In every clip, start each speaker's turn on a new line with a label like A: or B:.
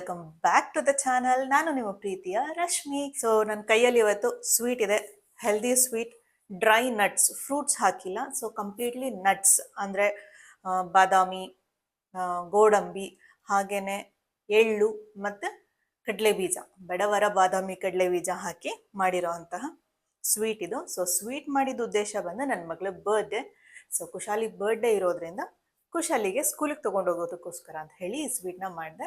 A: Welcome back to the channel ನಾನು ನಿಮ್ಮ ಪ್ರೀತಿಯ ರಶ್ಮಿ. ಸೊ ನನ್ನ ಕೈಯಲ್ಲಿ ಇವತ್ತು ಸ್ವೀಟ್ ಇದೆ. Healthy sweet dry nuts fruits ಹಾಕಿಲ್ಲ. ಸೊ ಕಂಪ್ಲೀಟ್ಲಿ ನಟ್ಸ್ ಅಂದರೆ ಬಾದಾಮಿ ಗೋಡಂಬಿ, ಹಾಗೇನೆ ಎಳ್ಳು ಮತ್ತು ಕಡಲೆ ಬೀಜ ಬಡವರ ಬಾದಾಮಿ ಕಡಲೆ ಬೀಜ ಹಾಕಿ ಮಾಡಿರೋ ಅಂತಹ ಸ್ವೀಟ್ ಇದು. ಸೊ ಸ್ವೀಟ್ ಮಾಡಿದ ಉದ್ದೇಶ ಬಂದು ನನ್ನ ಮಗಳ ಬರ್ಡೇ ಸೊ ಕುಶಾಲಿ ಬರ್ಡೇ ಇರೋದ್ರಿಂದ ಕುಶಾಲಿಗೆ ಸ್ಕೂಲಿಗೆ ತೊಗೊಂಡೋಗೋದಕ್ಕೋಸ್ಕರ ಅಂತ ಹೇಳಿ ಈ ಸ್ವೀಟ್ನ ಮಾಡಿದೆ.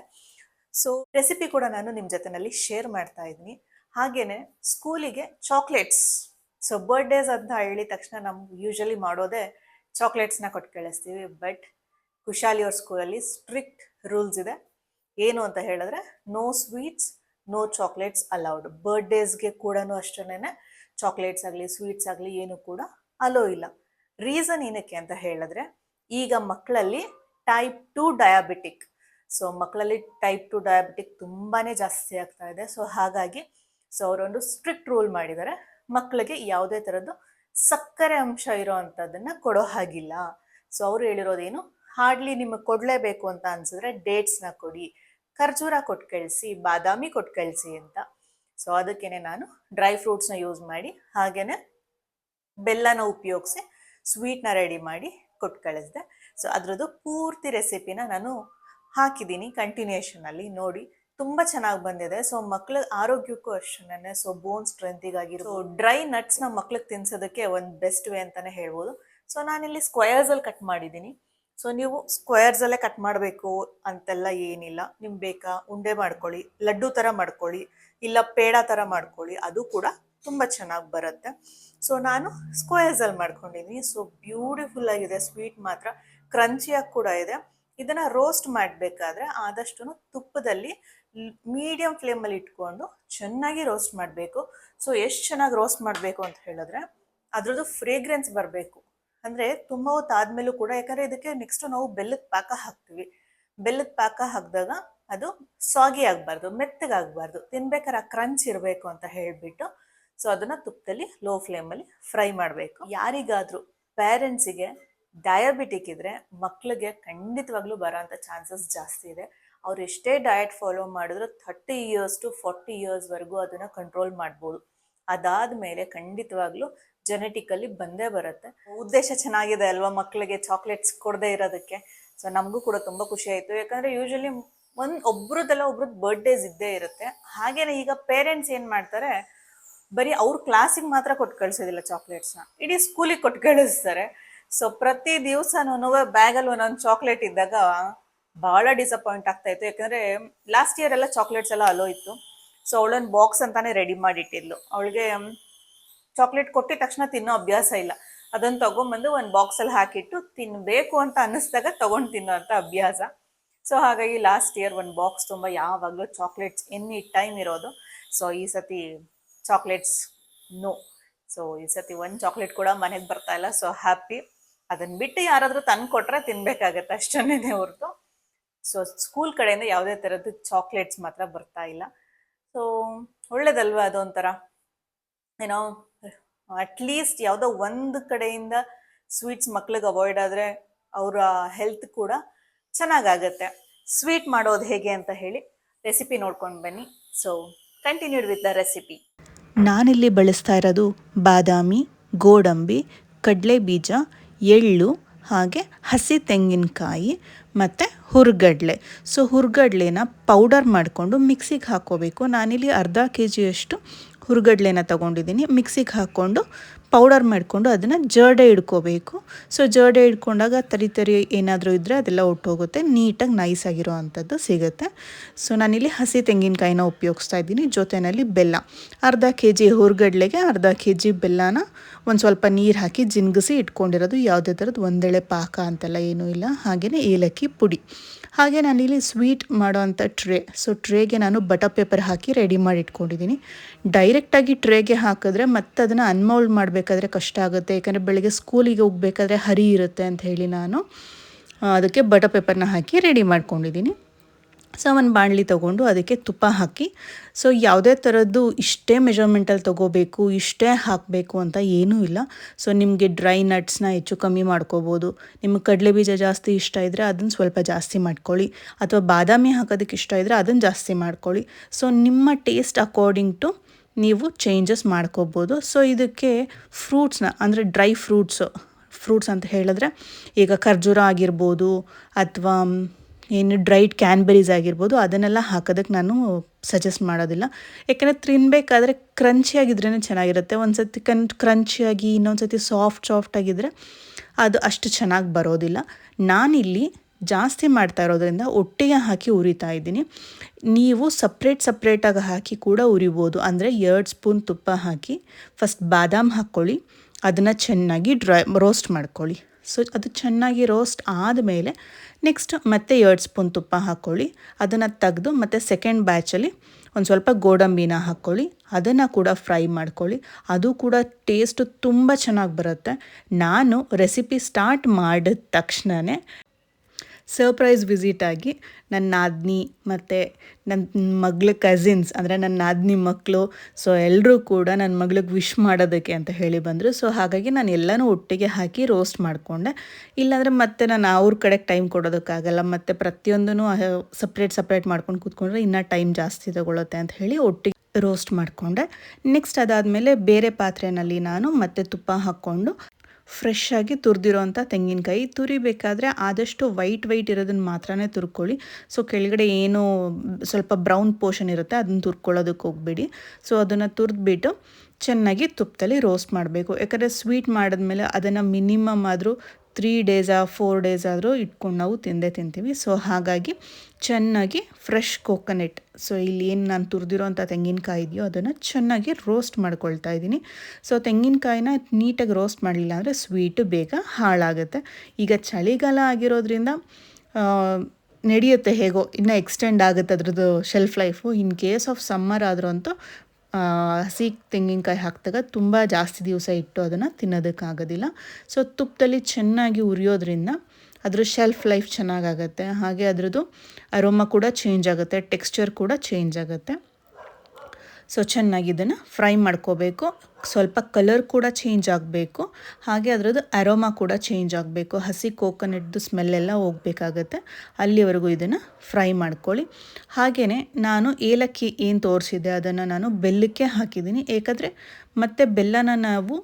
A: ಸೊ ರೆಸಿಪಿ ಕೂಡ ನಾನು ನಿಮ್ಮ ಜೊತೆನಲ್ಲಿ ಶೇರ್ ಮಾಡ್ತಾ ಇದ್ದೀನಿ. ಹಾಗೇನೆ ಸ್ಕೂಲಿಗೆ ಚಾಕ್ಲೇಟ್ಸ್ ಸೊ ಬರ್ಡೇಸ್ ಅಂತ ಹೇಳಿದ ತಕ್ಷಣ ನಾವು ಯೂಶಲಿ ಮಾಡೋದೇ ಚಾಕ್ಲೇಟ್ಸ್ನ ಕೊಟ್ಟು ಕಳಿಸ್ತೀವಿ. ಬಟ್ ಕುಶಾಲಿ ಅವ್ರ ಸ್ಕೂಲಲ್ಲಿ ಸ್ಟ್ರಿಕ್ಟ್ ರೂಲ್ಸ್ ಇದೆ. ಏನು ಅಂತ ಹೇಳಿದ್ರೆ no sweets no chocolates allowed ಬರ್ಡೇಸ್ಗೆ ಕೂಡ ಅಷ್ಟೇನೆ ಚಾಕ್ಲೇಟ್ಸ್ ಆಗಲಿ ಸ್ವೀಟ್ಸ್ ಆಗಲಿ ಏನು ಕೂಡ ಅಲೋ ಇಲ್ಲ. ರೀಸನ್ ಏನಕ್ಕೆ ಅಂತ ಹೇಳಿದ್ರೆ, ಈಗ ಮಕ್ಕಳಲ್ಲಿ ಟೈಪ್ ಟು ಡಯಾಬಿಟಿಕ್ ಸೊ ಮಕ್ಕಳಲ್ಲಿ ಟೈಪ್ ಟು ಡಯಾಬಿಟಿಕ್ ತುಂಬಾ ಜಾಸ್ತಿ ಆಗ್ತಾ ಇದೆ. ಸೊ ಹಾಗಾಗಿ ಸೊ ಅವರೊಂದು ಸ್ಟ್ರಿಕ್ಟ್ ರೂಲ್ ಮಾಡಿದ್ದಾರೆ. ಮಕ್ಕಳಿಗೆ ಯಾವುದೇ ಥರದ್ದು ಸಕ್ಕರೆ ಅಂಶ ಇರೋ ಅಂಥದ್ದನ್ನು ಕೊಡೋ ಹಾಗಿಲ್ಲ. ಸೊ ಅವರು ಹೇಳಿರೋದೇನು, ಹಾರ್ಡ್ಲಿ ನಿಮಗೆ ಕೊಡಲೇಬೇಕು ಅಂತ ಅನಿಸಿದ್ರೆ ಡೇಟ್ಸ್ನ ಕೊಡಿ. ಖರ್ಜೂರ ಕೊಟ್ಟು ಕಳಿಸಿ, ಬಾದಾಮಿ ಕೊಟ್ಟು ಕಳಿಸಿ ಅಂತ. ಸೊ ಅದಕ್ಕೇನೆ ನಾನು ಡ್ರೈ ಫ್ರೂಟ್ಸ್ನ ಯೂಸ್ ಮಾಡಿ, ಹಾಗೇನೆ ಬೆಲ್ಲನ ಉಪಯೋಗಿಸಿ ಸ್ವೀಟ್ನ ರೆಡಿ ಮಾಡಿ ಕೊಟ್ಟು ಕಳಿಸಿದೆ. ಸೊ ಅದರದ್ದು ಪೂರ್ತಿ ರೆಸಿಪಿನ ನಾನು ಹಾಕಿದ್ದೀನಿ ಕಂಟಿನ್ಯೂಷನಲ್ಲಿ ನೋಡಿ. ತುಂಬ ಚೆನ್ನಾಗಿ ಬಂದಿದೆ. ಸೊ ಮಕ್ಳ ಆರೋಗ್ಯಕ್ಕೂ ಅಷ್ಟೇ ಸೊ ಬೋನ್ ಸ್ಟ್ರೆಂತಿಗಾಗಿರೋ ಡ್ರೈ ನಟ್ಸ್ನ ಮಕ್ಳಿಗೆ ತಿನ್ಸೋದಕ್ಕೆ ಒಂದು ಬೆಸ್ಟ್ ವೇ ಅಂತಲೇ ಹೇಳ್ಬೋದು. ಸೊ ನಾನಿಲ್ಲಿ ಸ್ಕ್ವಯರ್ಸಲ್ಲಿ ಕಟ್ ಮಾಡಿದ್ದೀನಿ. ಸೊ ನೀವು ಸ್ಕ್ವೇರ್ಸಲ್ಲೇ ಕಟ್ ಮಾಡಬೇಕು ಅಂತೆಲ್ಲ ಏನಿಲ್ಲ. ನಿಮ್ಗೆ ಬೇಕಾ ಉಂಡೆ ಮಾಡ್ಕೊಳ್ಳಿ, ಲಡ್ಡು ಥರ ಮಾಡ್ಕೊಳ್ಳಿ, ಇಲ್ಲ ಪೇಡ ಥರ ಮಾಡ್ಕೊಳ್ಳಿ, ಅದು ಕೂಡ ತುಂಬ ಚೆನ್ನಾಗಿ ಬರುತ್ತೆ. ಸೊ ನಾನು ಸ್ಕ್ವೇರ್ಸಲ್ಲಿ ಮಾಡ್ಕೊಂಡಿದ್ದೀನಿ. ಸೊ ಬ್ಯೂಟಿಫುಲ್ ಆಗಿದೆ ಸ್ವೀಟ್ ಮಾತ್ರ. ಕ್ರಂಚಿಯಾಗಿ ಕೂಡ ಇದೆ. ಇದನ್ನು ರೋಸ್ಟ್ ಮಾಡಬೇಕಾದ್ರೆ ಆದಷ್ಟು ತುಪ್ಪದಲ್ಲಿ ಮೀಡಿಯಂ ಫ್ಲೇಮಲ್ಲಿ ಇಟ್ಕೊಂಡು ಚೆನ್ನಾಗಿ ರೋಸ್ಟ್ ಮಾಡಬೇಕು. ಸೊ ಎಷ್ಟು ಚೆನ್ನಾಗಿ ರೋಸ್ಟ್ ಮಾಡಬೇಕು ಅಂತ ಹೇಳಿದ್ರೆ ಅದ್ರದ್ದು ಫ್ರೇಗ್ರೆನ್ಸ್ ಬರಬೇಕು. ಅಂದರೆ ತುಂಬ ಹೊತ್ತು ಆದಮೇಲೂ ಕೂಡ, ಯಾಕಂದರೆ ಇದಕ್ಕೆ ನೆಕ್ಸ್ಟ್ ನಾವು ಬೆಲ್ಲದ ಪಾಕ ಹಾಕ್ತೀವಿ. ಬೆಲ್ಲದ ಪಾಕ ಹಾಕಿದಾಗ ಅದು ಸಾಗಿ ಆಗಬಾರ್ದು, ಮೆತ್ತಗಾಗಬಾರ್ದು, ತಿನ್ಬೇಕಾದ್ರೆ ಆ ಕ್ರಂಚ್ ಇರಬೇಕು ಅಂತ ಹೇಳಿಬಿಟ್ಟು ಸೊ ಅದನ್ನು ತುಪ್ಪದಲ್ಲಿ ಲೋ ಫ್ಲೇಮಲ್ಲಿ ಫ್ರೈ ಮಾಡಬೇಕು. ಯಾರಿಗಾದರೂ ಪೇರೆಂಟ್ಸಿಗೆ ಡಯಾಬಿಟಿಕ್ ಇದ್ದರೆ ಮಕ್ಕಳಿಗೆ ಖಂಡಿತವಾಗ್ಲೂ ಬರೋಂಥ ಚಾನ್ಸಸ್ ಜಾಸ್ತಿ ಇದೆ. ಅವ್ರು ಎಷ್ಟೇ ಡಯಟ್ ಫಾಲೋ ಮಾಡಿದ್ರು ಥರ್ಟಿ ಇಯರ್ಸ್ ಟು ಫಾರ್ಟಿ ಇಯರ್ಸ್ವರೆಗೂ ಅದನ್ನು ಕಂಟ್ರೋಲ್ ಮಾಡ್ಬೋದು. ಅದಾದ ಮೇಲೆ ಖಂಡಿತವಾಗ್ಲೂ ಜೆನೆಟಿಕಲ್ಲಿ ಬಂದೇ ಬರುತ್ತೆ. ಉದ್ದೇಶ ಚೆನ್ನಾಗಿದೆ ಅಲ್ವಾ ಮಕ್ಕಳಿಗೆ ಚಾಕ್ಲೇಟ್ಸ್ ಕೊಡದೇ ಇರೋದಕ್ಕೆ? ಸೊ ನಮಗೂ ಕೂಡ ತುಂಬ ಖುಷಿ ಆಯಿತು. ಯಾಕಂದರೆ ಯೂಶ್ವಲಿ ಒಂದು ಒಬ್ರದ್ದೆಲ್ಲ ಒಬ್ರದ್ದು ಬರ್ಡೇಸ್ ಇದ್ದೇ ಇರುತ್ತೆ. ಹಾಗೇನೆ ಈಗ ಪೇರೆಂಟ್ಸ್ ಏನು ಮಾಡ್ತಾರೆ? ಬರೀ ಅವ್ರ ಕ್ಲಾಸಿಗೆ ಮಾತ್ರ ಕೊಟ್ಟು ಕಳಿಸೋದಿಲ್ಲ ಚಾಕ್ಲೇಟ್ಸ್ನ ಇಡೀ ಸ್ಕೂಲಿಗೆ ಕೊಟ್ಟು ಕಳಿಸ್ತಾರೆ. ಸೊ ಪ್ರತಿ ದಿವಸನೂ ಬ್ಯಾಗಲ್ಲಿ ಒಂದೊಂದು ಚಾಕ್ಲೇಟ್ ಇದ್ದಾಗ ಭಾಳ ಡಿಸಪಾಯಿಂಟ್ ಆಗ್ತಾ ಇತ್ತು. ಯಾಕಂದರೆ ಲಾಸ್ಟ್ ಇಯರ್ ಎಲ್ಲ ಚಾಕ್ಲೇಟ್ಸ್ ಎಲ್ಲ ಅಲೋ ಇತ್ತು. ಸೊ ಅವಳೊಂದು ಬಾಕ್ಸ್ ಅಂತಾನೆ ರೆಡಿ ಮಾಡಿಟ್ಟಿದ್ಲು. ಅವಳಿಗೆ ಚಾಕ್ಲೇಟ್ ಕೊಟ್ಟಿದ ತಕ್ಷಣ ತಿನ್ನೋ ಅಭ್ಯಾಸ ಇಲ್ಲ. ಅದನ್ನು ತಗೊಂಬಂದು ಒಂದು ಬಾಕ್ಸಲ್ಲಿ ಹಾಕಿಟ್ಟು ತಿನ್ನಬೇಕು ಅಂತ ಅನ್ನಿಸ್ದಾಗ ತಗೊಂಡು ತಿನ್ನೋ ಅಂತ ಅಭ್ಯಾಸ. ಸೊ ಹಾಗಾಗಿ ಲಾಸ್ಟ್ ಇಯರ್ ಒಂದು ಬಾಕ್ಸ್ ತುಂಬ ಯಾವಾಗಲೂ ಚಾಕ್ಲೇಟ್ಸ್ ಎನಿ ಟೈಮ್ ಇರೋದು. ಸೊ ಈ ಸತಿ ಚಾಕ್ಲೇಟ್ಸ್ ನೋ ಸೊ ಈ ಸತಿ ಒಂದು ಚಾಕ್ಲೇಟ್ ಕೂಡ ಮನೆಗೆ ಬರ್ತಾ ಇಲ್ಲ. ಸೊ ಹ್ಯಾಪಿ ಅದನ್ನು ಬಿಟ್ಟು ಯಾರಾದರೂ ತಂದು ಕೊಟ್ಟರೆ ತಿನ್ಬೇಕಾಗತ್ತೆ ಅಷ್ಟನ್ನೇ ಹೊರತು. ಸೊ ಸ್ಕೂಲ್ ಕಡೆಯಿಂದ ಯಾವುದೇ ಥರದ್ದು ಚಾಕ್ಲೇಟ್ಸ್ ಮಾತ್ರ ಬರ್ತಾ ಇಲ್ಲ. ಸೊ ಒಳ್ಳೇದಲ್ವಾ ಅದೊಂಥರ? ಏನೋ ಅಟ್ಲೀಸ್ಟ್ ಯಾವುದೋ ಒಂದು ಕಡೆಯಿಂದ ಸ್ವೀಟ್ಸ್ ಮಕ್ಳಿಗೆ ಅವಾಯ್ಡ್ ಆದರೆ ಅವರ ಹೆಲ್ತ್ ಕೂಡ ಚೆನ್ನಾಗಾಗತ್ತೆ. ಸ್ವೀಟ್ ಮಾಡೋದು ಹೇಗೆ ಅಂತ ಹೇಳಿ ರೆಸಿಪಿ ನೋಡ್ಕೊಂಡು ಬನ್ನಿ. So continued with the recipe
B: ನಾನಿಲ್ಲಿ ಬಳಸ್ತಾ ಇರೋದು ಬಾದಾಮಿ, ಗೋಡಂಬಿ ಕಡಲೆ ಬೀಜ ಎಳ್ಳು, ಹಾಗೆ ಹಸಿ ತೆಂಗಿನಕಾಯಿ ಮತ್ತು ಹುರ್ಗಡ್ಲೆ. ಸೊ ಹುರ್ಗಡ್ಲೆನ ಪೌಡರ್ ಮಾಡಿಕೊಂಡು ಮಿಕ್ಸಿಗೆ ಹಾಕ್ಕೋಬೇಕು. ನಾನಿಲ್ಲಿ ಅರ್ಧ ಕೆ ಜಿಯಷ್ಟು ಹುರ್ಗಡ್ಲೆನ ತೊಗೊಂಡಿದ್ದೀನಿ. ಮಿಕ್ಸಿಗೆ ಹಾಕ್ಕೊಂಡು ಪೌಡರ್ ಮಾಡಿಕೊಂಡು ಅದನ್ನು ಜರ್ಡೆ ಇಡ್ಕೋಬೇಕು. ಸೊ ಜರ್ಡೆ ಇಡ್ಕೊಂಡಾಗ ತರಿ ತರಿ ಏನಾದರೂ ಇದ್ದರೆ ಅದೆಲ್ಲ ಒಟ್ಟೋಗುತ್ತೆ. ನೀಟಾಗಿ ನೈಸ್ ಆಗಿರೋ ಅಂಥದ್ದು ಸಿಗುತ್ತೆ. ಸೊ ನಾನಿಲ್ಲಿ ಹಸಿ ತೆಂಗಿನಕಾಯಿನ ಉಪಯೋಗಿಸ್ತಾ ಇದ್ದೀನಿ. ಜೊತೆಯಲ್ಲಿ ಬೆಲ್ಲ. ಅರ್ಧ ಕೆ ಜಿ ಹುರ್ಗಡ್ಲೆಗೆ ಅರ್ಧ ಕೆ ಜಿ ಬೆಲ್ಲನ ಒಂದು ಸ್ವಲ್ಪ ನೀರು ಹಾಕಿ ಜಿನ್ಗಿಸಿ ಇಟ್ಕೊಂಡಿರೋದು. ಯಾವುದೇ ಥರದ್ದು ಒಂದೆಳೆ ಪಾಕ ಅಂತೆಲ್ಲ ಏನೂ ಇಲ್ಲ. ಹಾಗೆಯೇ ಏಲಕ್ಕಿ ಪುಡಿ. ಹಾಗೆ ನಾನಿಲ್ಲಿ ಸ್ವೀಟ್ ಮಾಡೋವಂಥ ಟ್ರೇ, ಸೊ ಟ್ರೇಗೆ ನಾನು ಬಟರ್ ಪೇಪರ್ ಹಾಕಿ ರೆಡಿ ಮಾಡಿ ಇಟ್ಕೊಂಡಿದ್ದೀನಿ. ಡೈರೆಕ್ಟಾಗಿ ಟ್ರೇಗೆ ಹಾಕಿದ್ರೆ ಮತ್ತೆ ಅದನ್ನು ಅನ್ಮೌಲ್ಡ್ ಮಾಡಬೇಕಾದ್ರೆ ಕಷ್ಟ ಆಗುತ್ತೆ, ಯಾಕಂದರೆ ಬೆಳಗ್ಗೆ ಸ್ಕೂಲಿಗೆ ಹೋಗ್ಬೇಕಾದ್ರೆ ಹರಿ ಇರುತ್ತೆ ಅಂತ ಹೇಳಿ ನಾನು ಅದಕ್ಕೆ ಬಟರ್ ಪೇಪರ್ನ ಹಾಕಿ ರೆಡಿ ಮಾಡ್ಕೊಂಡಿದ್ದೀನಿ. ಸೊ ಒಂದು ಬಾಣಲಿ ತೊಗೊಂಡು ಅದಕ್ಕೆ ತುಪ್ಪ ಹಾಕಿ. ಸೊ ಯಾವುದೇ ಥರದ್ದು ಇಷ್ಟೇ ಮೆಜರ್ಮೆಂಟಲ್ಲಿ ತೊಗೋಬೇಕು, ಇಷ್ಟೇ ಹಾಕಬೇಕು ಅಂತ ಏನೂ ಇಲ್ಲ. ಸೊ ನಿಮಗೆ ಡ್ರೈ ನಟ್ಸ್ನ ಹೆಚ್ಚು ಕಮ್ಮಿ ಮಾಡ್ಕೋಬೋದು. ನಿಮಗೆ ಕಡಲೆ ಬೀಜ ಜಾಸ್ತಿ ಇಷ್ಟ ಇದ್ದರೆ ಅದನ್ನು ಸ್ವಲ್ಪ ಜಾಸ್ತಿ ಮಾಡ್ಕೊಳ್ಳಿ. ಅಥವಾ ಬಾದಾಮಿ ಹಾಕೋದಕ್ಕೆ ಇಷ್ಟ ಇದ್ದರೆ ಅದನ್ನು ಜಾಸ್ತಿ ಮಾಡ್ಕೊಳ್ಳಿ. ಸೊ ನಿಮ್ಮ ಟೇಸ್ಟ್ ಅಕಾರ್ಡಿಂಗ್ ಟು ನೀವು ಚೇಂಜಸ್ ಮಾಡ್ಕೋಬೋದು. ಸೊ ಇದಕ್ಕೆ ಫ್ರೂಟ್ಸ್ನ ಅಂದರೆ ಡ್ರೈ ಫ್ರೂಟ್ಸು ಫ್ರೂಟ್ಸ್ ಅಂತ ಹೇಳಿದ್ರೆ ಈಗ ಖರ್ಜೂರ ಆಗಿರ್ಬೋದು, ಅಥವಾ ಏನು ಡ್ರೈಡ್ ಕ್ಯಾನ್ಬೆರೀಸ್ ಆಗಿರ್ಬೋದು, ಅದನ್ನೆಲ್ಲ ಹಾಕೋದಕ್ಕೆ ನಾನು ಸಜೆಸ್ಟ್ ಮಾಡೋದಿಲ್ಲ. ಯಾಕೆಂದರೆ ತಿನ್ನಬೇಕಾದ್ರೆ ಕ್ರಂಚಿಯಾಗಿದ್ರೇ ಚೆನ್ನಾಗಿರುತ್ತೆ. ಒಂದು ಸತಿ ಕನ್ ಕ್ರಂಚಿಯಾಗಿ ಇನ್ನೊಂದು ಸತಿ ಸಾಫ್ಟ್ ಸಾಫ್ಟ್ ಆಗಿದ್ದರೆ ಅದು ಅಷ್ಟು ಚೆನ್ನಾಗಿ ಬರೋದಿಲ್ಲ. ನಾನಿಲ್ಲಿ ಜಾಸ್ತಿ ಮಾಡ್ತಾ ಇರೋದ್ರಿಂದ ಒಟ್ಟಿಗೆ ಹಾಕಿ ಉರಿತಾ ಇದ್ದೀನಿ. ನೀವು ಸಪ್ರೇಟ್ ಸಪ್ರೇಟಾಗಿ ಹಾಕಿ ಕೂಡ ಉರಿಬೋದು. ಅಂದರೆ ಎರಡು ಸ್ಪೂನ್ ತುಪ್ಪ ಹಾಕಿ ಫಸ್ಟ್ ಬಾದಾಮ್ ಹಾಕ್ಕೊಳ್ಳಿ, ಅದನ್ನು ಚೆನ್ನಾಗಿ ಡ್ರೈ ರೋಸ್ಟ್ ಮಾಡ್ಕೊಳ್ಳಿ. ಸೊ ಅದು ಚೆನ್ನಾಗಿ ರೋಸ್ಟ್ ಆದಮೇಲೆ ನೆಕ್ಸ್ಟ್ ಮತ್ತೆ ಎರಡು ಸ್ಪೂನ್ ತುಪ್ಪ ಹಾಕ್ಕೊಳ್ಳಿ. ಅದನ್ನು ತೆಗೆದು ಮತ್ತು ಸೆಕೆಂಡ್ ಬ್ಯಾಚಲ್ಲಿ ಒಂದು ಸ್ವಲ್ಪ ಗೋಡಂಬಿನ ಹಾಕ್ಕೊಳ್ಳಿ. ಅದನ್ನು ಕೂಡ ಫ್ರೈ ಮಾಡ್ಕೊಳ್ಳಿ. ಅದು ಕೂಡ ಟೇಸ್ಟು ತುಂಬ ಚೆನ್ನಾಗಿ ಬರುತ್ತೆ. ನಾನು ರೆಸಿಪಿ ಸ್ಟಾರ್ಟ್ ಮಾಡಿದ ತಕ್ಷಣವೇ ಸರ್ಪ್ರೈಸ್ ವಿಸಿಟ್ ಆಗಿ ನನ್ನ ನಾದಿನಿ ಮತ್ತು ನನ್ನ ಮಗಳ ಕಸಿನ್ಸ್ ಅಂದರೆ ನನ್ನ ನಾದಿನಿ ಮಕ್ಕಳು ಸೊ ಎಲ್ಲರೂ ಕೂಡ ನನ್ನ ಮಗಳಿಗೆ ವಿಶ್ ಮಾಡೋದಕ್ಕೆ ಅಂತ ಹೇಳಿ ಬಂದರು. ಸೊ ಹಾಗಾಗಿ ನಾನು ಎಲ್ಲನೂ ಒಟ್ಟಿಗೆ ಹಾಕಿ ರೋಸ್ಟ್ ಮಾಡಿಕೊಂಡೆ. ಇಲ್ಲಾಂದರೆ ಮತ್ತೆ ನಾನು ಅವ್ರ ಕಡೆಗೆ ಟೈಮ್ ಕೊಡೋದಕ್ಕಾಗಲ್ಲ, ಮತ್ತು ಪ್ರತಿಯೊಂದೂ ಸಪ್ರೇಟ್ ಸಪ್ರೇಟ್ ಮಾಡ್ಕೊಂಡು ಕೂತ್ಕೊಂಡ್ರೆ ಇನ್ನೂ ಟೈಮ್ ಜಾಸ್ತಿ ತಗೊಳುತ್ತೆ ಅಂತ ಹೇಳಿ ಒಟ್ಟಿಗೆ ರೋಸ್ಟ್ ಮಾಡಿಕೊಂಡೆ. ನೆಕ್ಸ್ಟ್ ಅದಾದಮೇಲೆ ಬೇರೆ ಪಾತ್ರೆಯಲ್ಲಿ ನಾನು ಮತ್ತೆ ತುಪ್ಪ ಹಾಕ್ಕೊಂಡು ಫ್ರೆಶ್ ಆಗಿ ತುರಿದಿರೋಂಥ ತೆಂಗಿನಕಾಯಿ. ತುರಿಬೇಕಾದ್ರೆ ಆದಷ್ಟು ವೈಟ್ ವೈಟ್ ಇರೋದನ್ನು ಮಾತ್ರನೇ ತುರ್ಕೊಳ್ಳಿ. ಸೊ ಕೆಳಗಡೆ ಏನು ಸ್ವಲ್ಪ ಬ್ರೌನ್ ಪೋರ್ಷನ್ ಇರುತ್ತೆ, ಅದನ್ನು ತುರ್ಕೊಳ್ಳೋದಕ್ಕೆ ಹೋಗ್ಬೇಡಿ. ಸೊ ಅದನ್ನು ತುರಿದ್ಬಿಟ್ಟು ಚೆನ್ನಾಗಿ ತುಪ್ಪದಲ್ಲಿ ರೋಸ್ಟ್ ಮಾಡಬೇಕು. ಯಾಕಂದರೆ ಸ್ವೀಟ್ ಮಾಡಿದ್ಮೇಲೆ ಅದನ್ನು ಮಿನಿಮಮ್ ಆದರೂ ತ್ರೀ ಡೇಸಾ ಫೋರ್ ಡೇಸ್ ಆದರೂ ಇಟ್ಕೊಂಡು ನಾವು ತಿಂದೇ ತಿಂತೀವಿ. ಸೊ ಹಾಗಾಗಿ ಚೆನ್ನಾಗಿ ಫ್ರೆಶ್ ಕೋಕೋನೆಟ್ ಸೊ ಇಲ್ಲಿ ಏನು ನಾನು ತುರಿದಿರೋಂಥ ತೆಂಗಿನಕಾಯಿ ಇದೆಯೋ, ಅದನ್ನು ಚೆನ್ನಾಗಿ ರೋಸ್ಟ್ ಮಾಡ್ಕೊಳ್ತಾ ಇದ್ದೀನಿ. ಸೊ ತೆಂಗಿನಕಾಯಿನ ನೀಟಾಗಿ ರೋಸ್ಟ್ ಮಾಡಲಿಲ್ಲ ಅಂದರೆ ಸ್ವೀಟು ಬೇಗ ಹಾಳಾಗುತ್ತೆ. ಈಗ ಚಳಿಗಾಲ ಆಗಿರೋದ್ರಿಂದ ನಡೆಯುತ್ತೆ ಹೇಗೋ, ಇನ್ನೂ ಎಕ್ಸ್ಟೆಂಡ್ ಆಗುತ್ತೆ ಅದ್ರದ್ದು shelf life in case of summer ಆದರೂ ಅಂತೂ ಹಸಿ ತೆಂಗಿನಕಾಯಿ ಹಾಕಿದಾಗ ತುಂಬ ಜಾಸ್ತಿ ದಿವಸ ಇಟ್ಟು ಅದನ್ನು ತಿನ್ನೋದಕ್ಕಾಗೋದಿಲ್ಲ. ಸೊ ತುಪ್ಪದಲ್ಲಿ ಚೆನ್ನಾಗಿ ಉರಿಯೋದ್ರಿಂದ ಅದ್ರ ಶೆಲ್ಫ್ ಲೈಫ್ ಚೆನ್ನಾಗಾಗತ್ತೆ. ಹಾಗೆ ಅದರದ್ದು ಅರೋಮ ಕೂಡ ಚೇಂಜ್ ಆಗುತ್ತೆ ಟೆಕ್ಸ್ಚರ್ ಕೂಡ ಚೇಂಜ್ ಆಗುತ್ತೆ. ಸೊ ಚೆನ್ನಾಗಿ ಇದನ್ನು ಫ್ರೈ ಮಾಡ್ಕೋಬೇಕು. ಸ್ವಲ್ಪ ಕಲರ್ ಕೂಡ ಚೇಂಜ್ ಆಗಬೇಕು. ಹಾಗೆ ಅದರದ್ದು ಅರೋಮಾ ಕೂಡ ಚೇಂಜ್ ಆಗಬೇಕು. ಹಸಿ ಕೋಕೋನಟ್ದು ಸ್ಮೆಲ್ಲೆಲ್ಲ ಹೋಗಬೇಕಾಗತ್ತೆ. ಅಲ್ಲಿವರೆಗೂ ಇದನ್ನು ಫ್ರೈ ಮಾಡ್ಕೊಳ್ಳಿ. ಹಾಗೆಯೇ ನಾನು ಏಲಕ್ಕಿ ಏನು ತೋರಿಸಿದೆ ಅದನ್ನು ನಾನು ಬೆಲ್ಲಕ್ಕೆ ಹಾಕಿದ್ದೀನಿ. ಏಕೆಂದರೆ ಮತ್ತೆ ಬೆಲ್ಲನ ನಾವು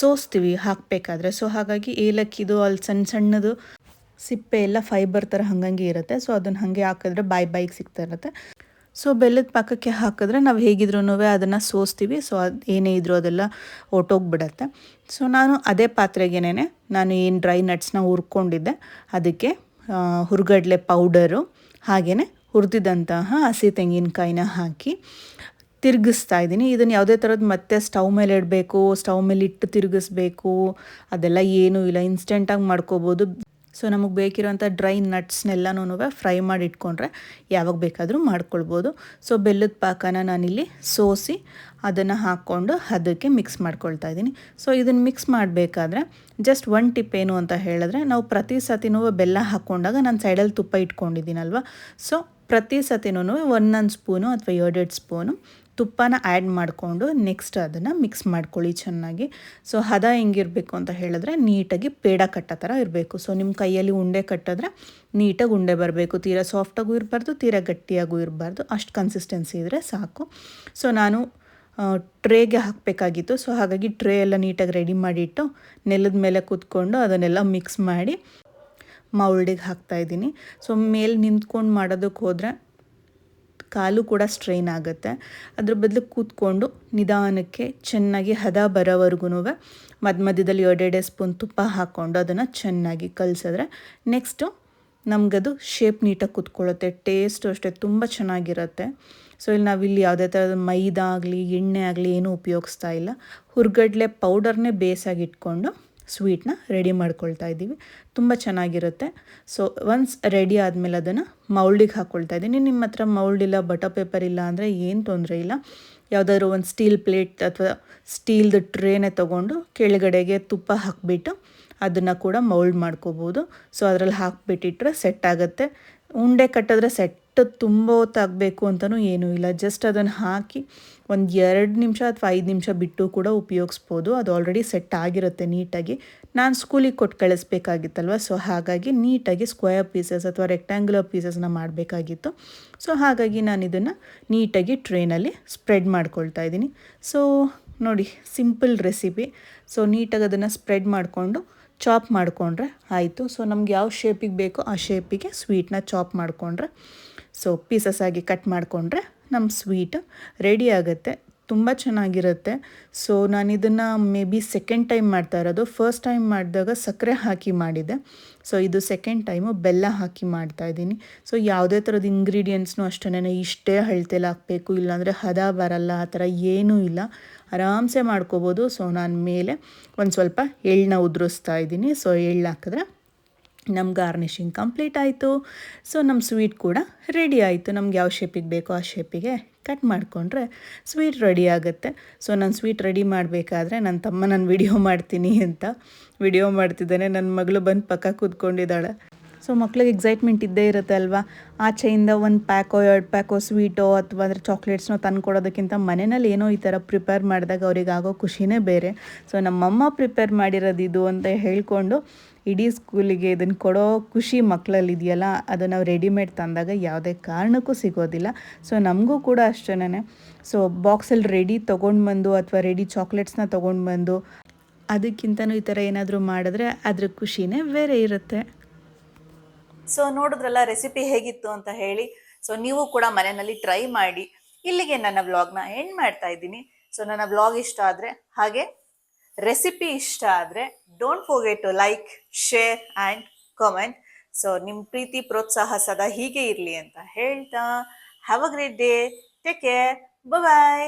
B: ಸೋಸ್ತೀವಿ, ಹಾಕಬೇಕಾದ್ರೆ. ಸೊ ಹಾಗಾಗಿ ಏಲಕ್ಕಿದು, ಅಲ್ಲಿ ಸಣ್ಣ ಸಣ್ಣದು ಸಿಪ್ಪೆ ಎಲ್ಲ ಫೈಬರ್ ಥರ ಹಂಗಂಗೆ ಇರುತ್ತೆ. ಸೊ ಅದನ್ನು ಹಾಗೆ ಹಾಕಿದ್ರೆ ಬಾಯಿ ಬಾಯಿಗೆ ಸಿಗ್ತಾ ಇರುತ್ತೆ. ಸೊ ಬೆಲ್ಲದ ಪಾಕಕ್ಕೆ ಹಾಕಿದ್ರೆ ನಾವು ಹೇಗಿದ್ರೂ ಅದನ್ನು ಸೋಸ್ತೀವಿ. ಸೊ ಅದು ಏನೇ ಇದ್ರೂ ಅದೆಲ್ಲ ಒಟ್ಟೋಗ್ಬಿಡತ್ತೆ. ಸೊ ನಾನು ಅದೇ ಪಾತ್ರೆಗೇನೆ ನಾನು ಏನು ಡ್ರೈ ನಟ್ಸ್ನ ಹುರ್ಕೊಂಡಿದ್ದೆ. ಅದಕ್ಕೆ ಹುರ್ಗಡ್ಲೆ ಪೌಡರು ಹಾಗೆಯೇ ಹುರಿದಿದ್ದಂತಹ ಹಸಿ ತೆಂಗಿನಕಾಯಿನ ಹಾಕಿ ತಿರುಗಿಸ್ತಾ ಇದ್ದೀನಿ. ಇದನ್ನು ಯಾವುದೇ ಥರದ್ದು ಮತ್ತೆ ಸ್ಟವ್ ಮೇಲೆ ಇಡಬೇಕು ಸ್ಟವ್ ಮೇಲೆ ಇಟ್ಟು ತಿರುಗಿಸ್ಬೇಕು, ಅದೆಲ್ಲ ಏನೂ ಇಲ್ಲ. ಇನ್ಸ್ಟೆಂಟಾಗಿ ಮಾಡ್ಕೋಬೋದು. ಸೊ ನಮಗೆ ಬೇಕಿರೋಂಥ ಡ್ರೈ ನಟ್ಸ್ನೆಲ್ಲನೂ ಫ್ರೈ ಮಾಡಿ ಇಟ್ಕೊಂಡ್ರೆ ಯಾವಾಗ ಬೇಕಾದರೂ ಮಾಡ್ಕೊಳ್ಬೋದು. ಸೊ ಬೆಲ್ಲದ ಪಾಕನ ನಾನಿಲ್ಲಿ ಸೋಸಿ ಅದನ್ನು ಹಾಕ್ಕೊಂಡು ಅದಕ್ಕೆ ಮಿಕ್ಸ್ ಮಾಡ್ಕೊಳ್ತಾ ಇದ್ದೀನಿ. ಸೊ ಇದನ್ನು ಮಿಕ್ಸ್ ಮಾಡಬೇಕಾದ್ರೆ ಜಸ್ಟ್ ಒನ್ ಟಿಪ್ ಏನು ಅಂತ ಹೇಳಿದ್ರೆ ನಾವು ಪ್ರತಿ ಸತಿನೂ ಬೆಲ್ಲ ಹಾಕ್ಕೊಂಡಾಗ ನಾನು ಸೈಡಲ್ಲಿ ತುಪ್ಪ ಇಟ್ಕೊಂಡಿದ್ದೀನಲ್ವ? ಸೊ ಪ್ರತಿ ಸತಿನೂ ಒಂದೊಂದು ಸ್ಪೂನು ಅಥವಾ ಎರಡೆರಡು ಸ್ಪೂನು ತುಪ್ಪನ ಆ್ಯಡ್ ಮಾಡಿಕೊಂಡು ನೆಕ್ಸ್ಟ್ ಅದನ್ನು ಮಿಕ್ಸ್ ಮಾಡ್ಕೊಳ್ಳಿ ಚೆನ್ನಾಗಿ. ಸೊ ಹದ ಹೆಂಗಿರಬೇಕು ಅಂತ ಹೇಳಿದ್ರೆ ನೀಟಾಗಿ ಪೇಡ ಕಟ್ಟೋ ಥರ ಇರಬೇಕು. ಸೊ ನಿಮ್ಮ ಕೈಯಲ್ಲಿ ಉಂಡೆ ಕಟ್ಟಿದ್ರೆ ನೀಟಾಗಿ ಉಂಡೆ ಬರಬೇಕು. ತೀರಾ ಸಾಫ್ಟಾಗೂ ಇರಬಾರ್ದು, ತೀರಾ ಗಟ್ಟಿಯಾಗೂ ಇರಬಾರ್ದು. ಅಷ್ಟು ಕನ್ಸಿಸ್ಟೆನ್ಸಿ ಇದ್ದರೆ ಸಾಕು. ಸೊ ನಾನು ಟ್ರೇಗೆ ಹಾಕಬೇಕಾಗಿತ್ತು. ಸೊ ಹಾಗಾಗಿ ಟ್ರೇ ಎಲ್ಲ ನೀಟಾಗಿ ರೆಡಿ ಮಾಡಿಟ್ಟು ನೆಲದ ಮೇಲೆ ಕೂತ್ಕೊಂಡು ಅದನ್ನೆಲ್ಲ ಮಿಕ್ಸ್ ಮಾಡಿ ಮೌಲ್ಡಿಗೆ ಹಾಕ್ತಾಯಿದ್ದೀನಿ ಸೊ ಮೇಲೆ ನಿಂತ್ಕೊಂಡು ಮಾಡೋದಕ್ಕೆ ಹೋದರೆ ಕಾಲು ಕೂಡ ಸ್ಟ್ರೈನ್ ಆಗುತ್ತೆ. ಅದ್ರ ಬದಲು ಕೂತ್ಕೊಂಡು ನಿಧಾನಕ್ಕೆ ಚೆನ್ನಾಗಿ ಹದ ಬರೋವರೆಗೂ ಮಧ್ಯ ಮಧ್ಯದಲ್ಲಿ ಎರಡೆರಡೆ ಸ್ಪೂನ್ ತುಪ್ಪ ಹಾಕ್ಕೊಂಡು ಅದನ್ನು ಚೆನ್ನಾಗಿ ಕಲಿಸಿದ್ರೆ ನೆಕ್ಸ್ಟು ನಮಗದು ಶೇಪ್ ನೀಟಾಗಿ ಕೂತ್ಕೊಳ್ಳುತ್ತೆ. ಟೇಸ್ಟು ಅಷ್ಟೇ ತುಂಬ ಚೆನ್ನಾಗಿರುತ್ತೆ. ಸೊ, ಇಲ್ಲಿ ನಾವಿಲ್ಲಿ ಯಾವುದೇ ಥರದ ಮೈದಾ ಆಗಲಿ ಎಣ್ಣೆ ಆಗಲಿ ಏನೂ ಉಪಯೋಗಿಸ್ತಾ ಇಲ್ಲ. ಹುರ್ಗಡ್ಲೆ ಪೌಡರ್ನೇ ಬೇಸಾಗಿ ಇಟ್ಕೊಂಡು ಸ್ವೀಟ್ನ ರೆಡಿ ಮಾಡ್ಕೊಳ್ತಾ ಇದ್ದೀವಿ. ತುಂಬ ಚೆನ್ನಾಗಿರುತ್ತೆ. ಸೊ ಒನ್ಸ್ ರೆಡಿ ಆದಮೇಲೆ ಅದನ್ನು ಮೌಲ್ಡಿಗೆ ಹಾಕ್ಕೊಳ್ತಾ ಇದ್ದೀನಿ. ನಿಮ್ಮ ಹತ್ರ ಮೌಲ್ಡ್ ಇಲ್ಲ ಬಟರ್ ಪೇಪರ್ ಇಲ್ಲ ಅಂದರೆ ಏನು ತೊಂದರೆ ಇಲ್ಲ. ಯಾವುದಾದ್ರು ಒಂದು ಸ್ಟೀಲ್ ಪ್ಲೇಟ್ ಅಥವಾ ಸ್ಟೀಲ್ದು ಟ್ರೇನೇ ತೊಗೊಂಡು ಕೆಳಗಡೆಗೆ ತುಪ್ಪ ಹಾಕಿಬಿಟ್ಟು ಅದನ್ನು ಕೂಡ ಮೌಲ್ಡ್ ಮಾಡ್ಕೋಬೋದು. ಸೊ ಅದರಲ್ಲಿ ಹಾಕ್ಬಿಟ್ಟಿಟ್ರೆ ಸೆಟ್ ಆಗುತ್ತೆ. ಉಂಡೆ ಕಟ್ಟಿದ್ರೆ ಸೆಟ್ ಅಷ್ಟು ತುಂಬ ಹೊತ್ತಾಗಬೇಕು ಅಂತಲೂ ಏನೂ ಇಲ್ಲ. ಜಸ್ಟ್ ಅದನ್ನು ಹಾಕಿ ಒಂದು ಎರಡು ನಿಮಿಷ ಅಥವಾ ಐದು ನಿಮಿಷ ಬಿಟ್ಟು ಕೂಡ ಉಪಯೋಗಿಸ್ಬೋದು. ಅದು ಆಲ್ರೆಡಿ ಸೆಟ್ ಆಗಿರುತ್ತೆ ನೀಟಾಗಿ. ನಾನು ಸ್ಕೂಲಿಗೆ ಕೊಟ್ಟು ಕಳಿಸ್ಬೇಕಾಗಿತ್ತಲ್ವ? ಸೊ ಹಾಗಾಗಿ ನೀಟಾಗಿ ಸ್ಕ್ವೇರ್ ಪೀಸಸ್ ಅಥವಾ ರೆಕ್ಟ್ಯಾಂಗ್ಯುಲರ್ ಪೀಸಸ್ನ ಮಾಡಬೇಕಾಗಿತ್ತು. ಸೊ ಹಾಗಾಗಿ ನಾನು ಇದನ್ನು ನೀಟಾಗಿ ಟ್ರೇನಲ್ಲಿ ಸ್ಪ್ರೆಡ್ ಮಾಡ್ಕೊಳ್ತಾ ಇದ್ದೀನಿ. ಸೊ ನೋಡಿ ಸಿಂಪಲ್ ರೆಸಿಪಿ ಸೊ ನೀಟಾಗಿ ಅದನ್ನು ಸ್ಪ್ರೆಡ್ ಮಾಡಿಕೊಂಡು ಚಾಪ್ ಮಾಡಿಕೊಂಡ್ರೆ ಆಯಿತು. ಸೊ ನಮ್ಗೆ ಯಾವ ಶೇಪಿಗೆ ಬೇಕೋ ಆ ಶೇಪಿಗೆ ಸ್ವೀಟ್ನ ಚಾಪ್ ಮಾಡಿಕೊಂಡ್ರೆ ಸೊ ಪೀಸಸ್ ಆಗಿ ಕಟ್ ಮಾಡಿಕೊಂಡ್ರೆ ನಮ್ಮ ಸ್ವೀಟ್ ರೆಡಿ ಆಗುತ್ತೆ, ತುಂಬ ಚೆನ್ನಾಗಿರುತ್ತೆ. ಸೊ ನಾನು ಇದನ್ನು ಮೇ ಬಿ ಸೆಕೆಂಡ್ ಟೈಮ್ ಮಾಡ್ತಾ ಇರೋದು. ಫಸ್ಟ್ ಟೈಮ್ ಮಾಡಿದಾಗ ಸಕ್ಕರೆ ಹಾಕಿ ಮಾಡಿದೆ. ಸೊ ಇದು ಸೆಕೆಂಡ್ ಟೈಮು ಬೆಲ್ಲ ಹಾಕಿ ಮಾಡ್ತಾ ಇದ್ದೀನಿ. ಸೊ ಯಾವುದೇ ಥರದ ಇಂಗ್ರೀಡಿಯೆಂಟ್ಸ್ನೂ ಅಷ್ಟೇ ಇಷ್ಟೇ ಹಳ್ತೇಲಿ ಹಾಕಬೇಕು, ಇಲ್ಲಾಂದರೆ ಹದ ಬರಲ್ಲ, ಆ ಥರ ಏನೂ ಇಲ್ಲ. ಆರಾಮ್ಸೆ ಮಾಡ್ಕೋಬೋದು. ಸೊ ನಾನು ಮೇಲೆ ಒಂದು ಸ್ವಲ್ಪ ಎಳ್ಳನ್ನ ಉದುರಿಸ್ತಾ ಇದ್ದೀನಿ. ಸೊ ಎಳ್ಳು ಹಾಕಿದ್ರೆ ನಮ್ಮ ಗಾರ್ನಿಷಿಂಗ್ ಕಂಪ್ಲೀಟ್ ಆಯಿತು. ಸೊ ನಮ್ಮ ಸ್ವೀಟ್ ಕೂಡ ರೆಡಿ ಆಯಿತು. ನಮ್ಗೆ ಯಾವ ಶೇಪಿಗೆ ಬೇಕೋ ಆ ಶೇಪಿಗೆ ಕಟ್ ಮಾಡಿಕೊಂಡ್ರೆ ಸ್ವೀಟ್ ರೆಡಿ ಆಗುತ್ತೆ. ಸೊ ನಾನು ಸ್ವೀಟ್ ರೆಡಿ ಮಾಡಬೇಕಾದ್ರೆ ನನ್ನ ತಮ್ಮ ನಾನು ವಿಡಿಯೋ ಮಾಡ್ತೀನಿ ಅಂತ. ವಿಡಿಯೋ ಮಾಡ್ತಿದ್ದಾನೆ. ನನ್ನ ಮಗಳು ಬಂದು ಪಕ್ಕ ಕೂತ್ಕೊಂಡಿದ್ದಾಳೆ. ಸೊ ಮಕ್ಳಿಗೆ ಎಕ್ಸೈಟ್ಮೆಂಟ್ ಇದ್ದೇ ಇರುತ್ತೆ ಅಲ್ವಾ? ಆಚೆಯಿಂದ ಒಂದು ಪ್ಯಾಕೋ ಎರಡು ಪ್ಯಾಕೋ ಸ್ವೀಟೋ ಅಥವಾ ಅಂದರೆ ಚಾಕ್ಲೇಟ್ಸ್ನೋ ತಂದು ಕೊಡೋದಕ್ಕಿಂತ ಮನೆಯಲ್ಲಿ ಏನೋ ಈ ಥರ ಪ್ರಿಪೇರ್ ಮಾಡಿದಾಗ ಅವ್ರಿಗೆ ಆಗೋ ಖುಷಿನೇ ಬೇರೆ. ಸೊ ನಮ್ಮಮ್ಮ ಪ್ರಿಪೇರ್ ಮಾಡಿರೋದು ಇದು ಅಂತ ಹೇಳಿಕೊಂಡು ಇಡೀ ಸ್ಕೂಲಿಗೆ ಇದನ್ನು ಕೊಡೋ ಖುಷಿ ಮಕ್ಕಳಲ್ಲಿ ಇದೆಯಲ್ಲ ಅದು ನಾವು ರೆಡಿಮೇಡ್ ತಂದಾಗ ಯಾವುದೇ ಕಾರಣಕ್ಕೂ ಸಿಗೋದಿಲ್ಲ. ಸೊ ನಮಗೂ ಕೂಡ ಅಷ್ಟೇನೆ ಸೊ ಬಾಕ್ಸಲ್ಲಿ ರೆಡಿ ತೊಗೊಂಡು ಬಂದು ಅಥವಾ ರೆಡಿ ಚಾಕ್ಲೇಟ್ಸ್ನ ತೊಗೊಂಡು ಬಂದು ಅದಕ್ಕಿಂತನೂ ಈ ಥರ ಏನಾದರೂ ಮಾಡಿದ್ರೆ ಅದ್ರ ಖುಷಿನೇ ಬೇರೆ ಇರುತ್ತೆ.
A: ಸೊ ನೋಡಿದ್ರಲ್ಲ ರೆಸಿಪಿ ಹೇಗಿತ್ತು ಅಂತ ಹೇಳಿ. ಸೊ ನೀವು ಕೂಡ ಮನೆಯಲ್ಲಿ ಟ್ರೈ ಮಾಡಿ. ಇಲ್ಲಿಗೆ ನನ್ನ ವ್ಲಾಗ್ನ ಎಂಡ್ ಮಾಡ್ತಾ ಇದ್ದೀನಿ. ಸೊ ನನ್ನ ವ್ಲಾಗ್ ಇಷ್ಟ ಆದರೆ, ಹಾಗೆ ರೆಸಿಪಿ ಇಷ್ಟ ಆದರೆ don't forget to like share and comment so ನಿಮ್ಮ ಪ್ರೀತಿ, ಪ್ರೋತ್ಸಾಹ ಸದಾ ಹೀಗೆ ಇರಲಿ ಅಂತ ಹೇಳ್ತಾ. Have a great day take care bye